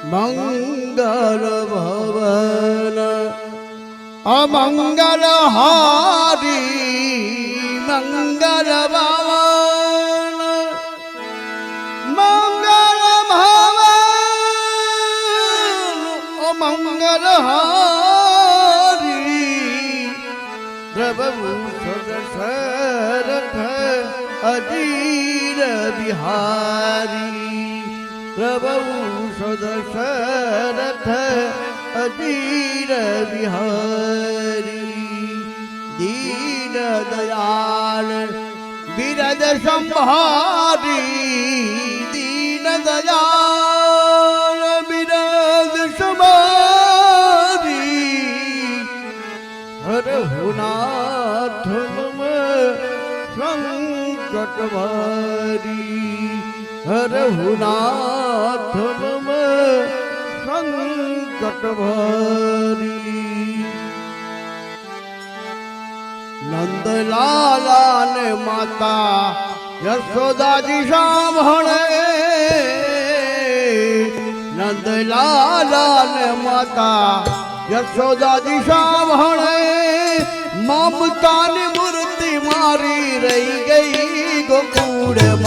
મંગલ ભવન અમંગલ હારી મંગલ ભવન મંગલ ભવન અમંગલ હારી પ્રભુ સદસરથ અધીર બિહારી પ્રભુ સદશરથ અધીર બિહારી દીન દયાલ બિરજ સંભારી દીન દયાલ બિરજ સમારી હરહુનાથ સંકટવારી હરહુનાથનમ સંકટભરી નંદલાલા ને માતા યશોદાજી સાંભળે નંદલાલા ને માતા યશોદાજી સાંભળે મમતાની મૂર્તિ મારી રહી ગઈ ગોકુળ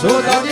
说到底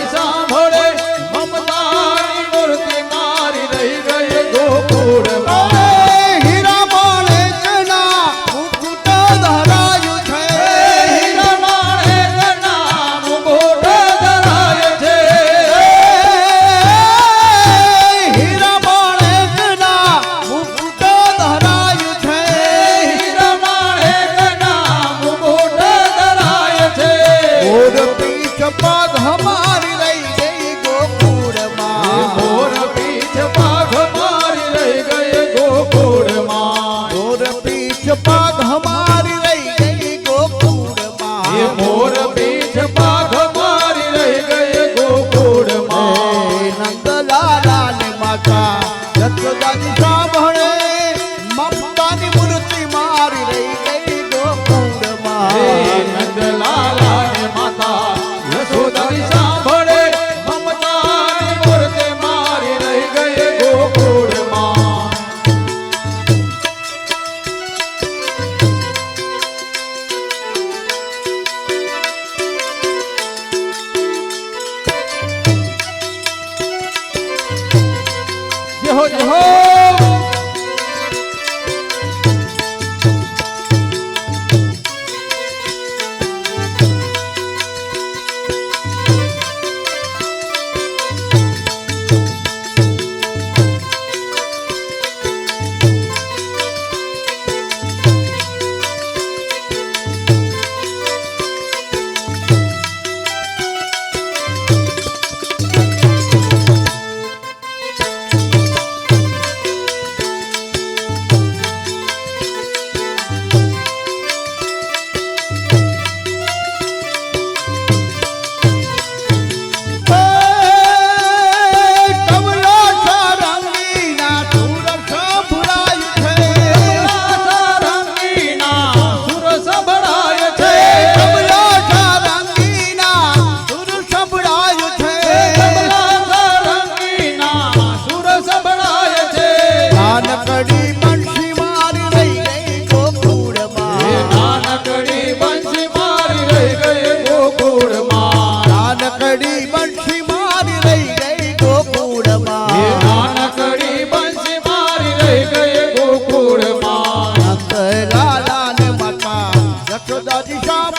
以后以后。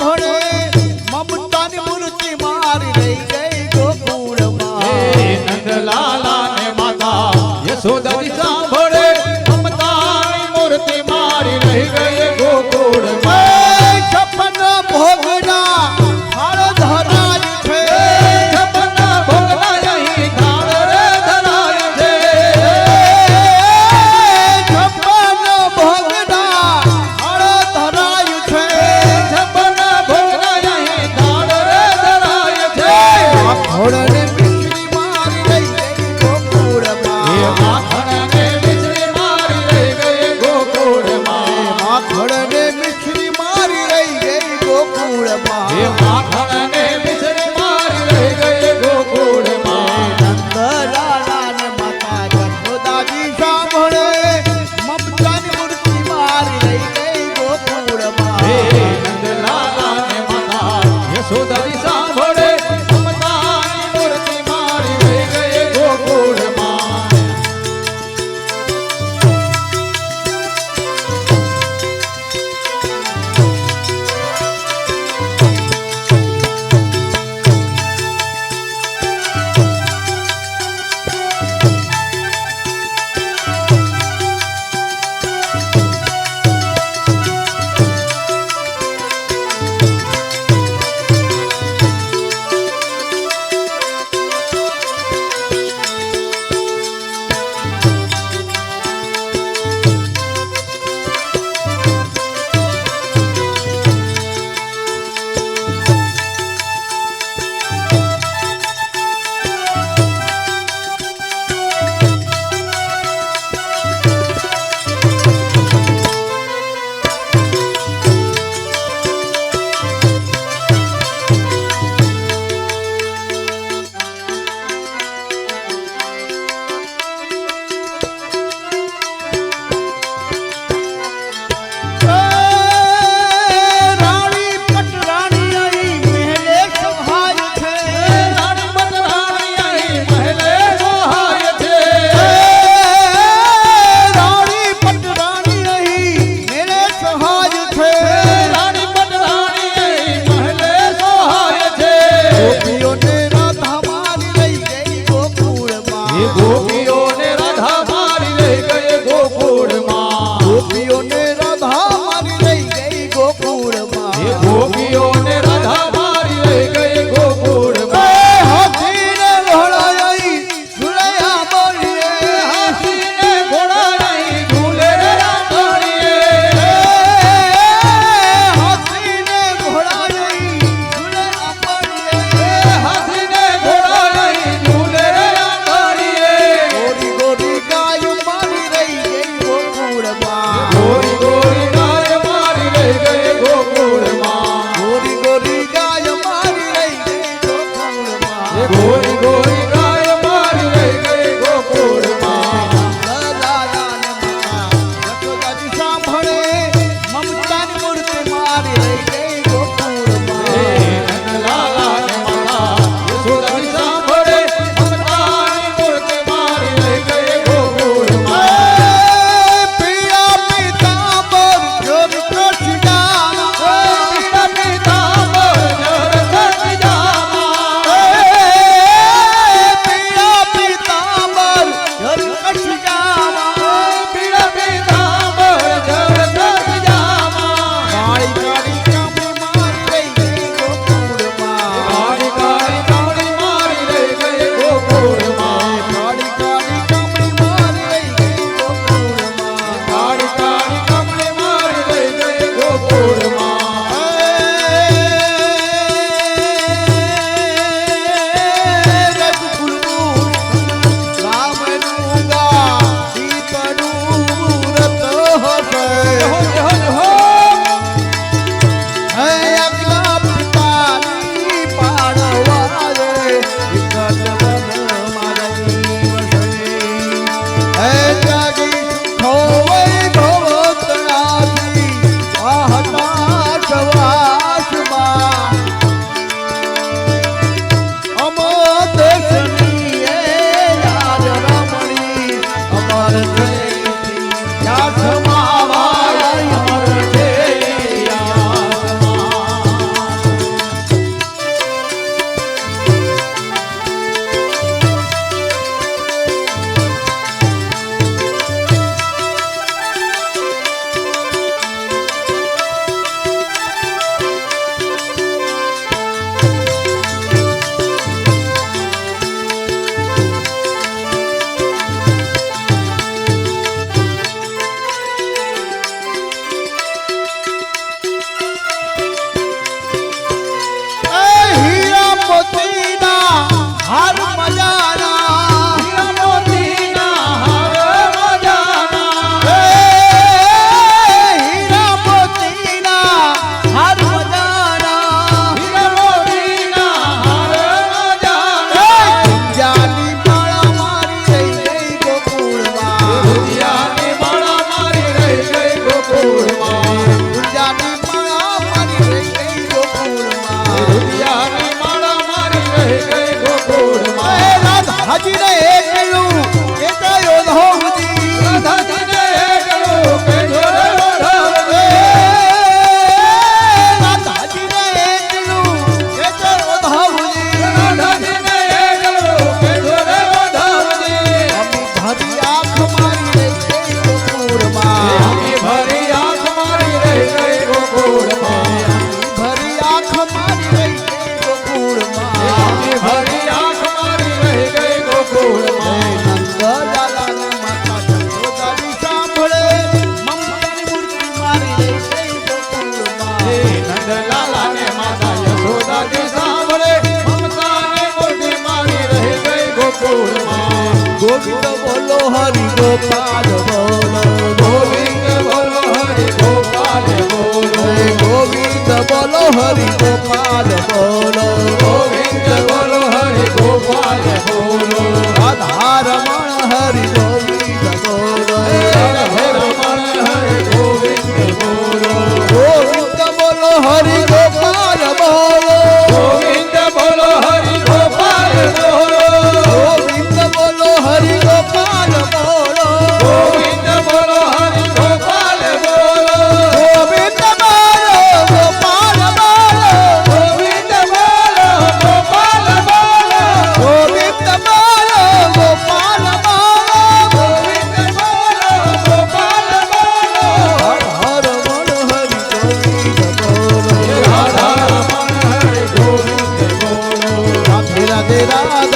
ભણે મમતાની મૂર્તિ મારી રહી ગઈ ગોકુળમાં. નંદલાલા ને માતા યશોદા સાંભળે મમતાની મૂર્તિ મારી રહી ગઈ ગોવિંદ બોલો હરિ ગોપાલ બોલો, ગોવિંદ બોલો હરિ ગોપાલ બોલો, ગોવિંદ બોલો હરિ ગોપાલ બોલો, ગોવિંદ બોલો હરિ ગોપાલ બોલો, આધાર મણ હરિ ગોપાલ રાધે રાધે રાધે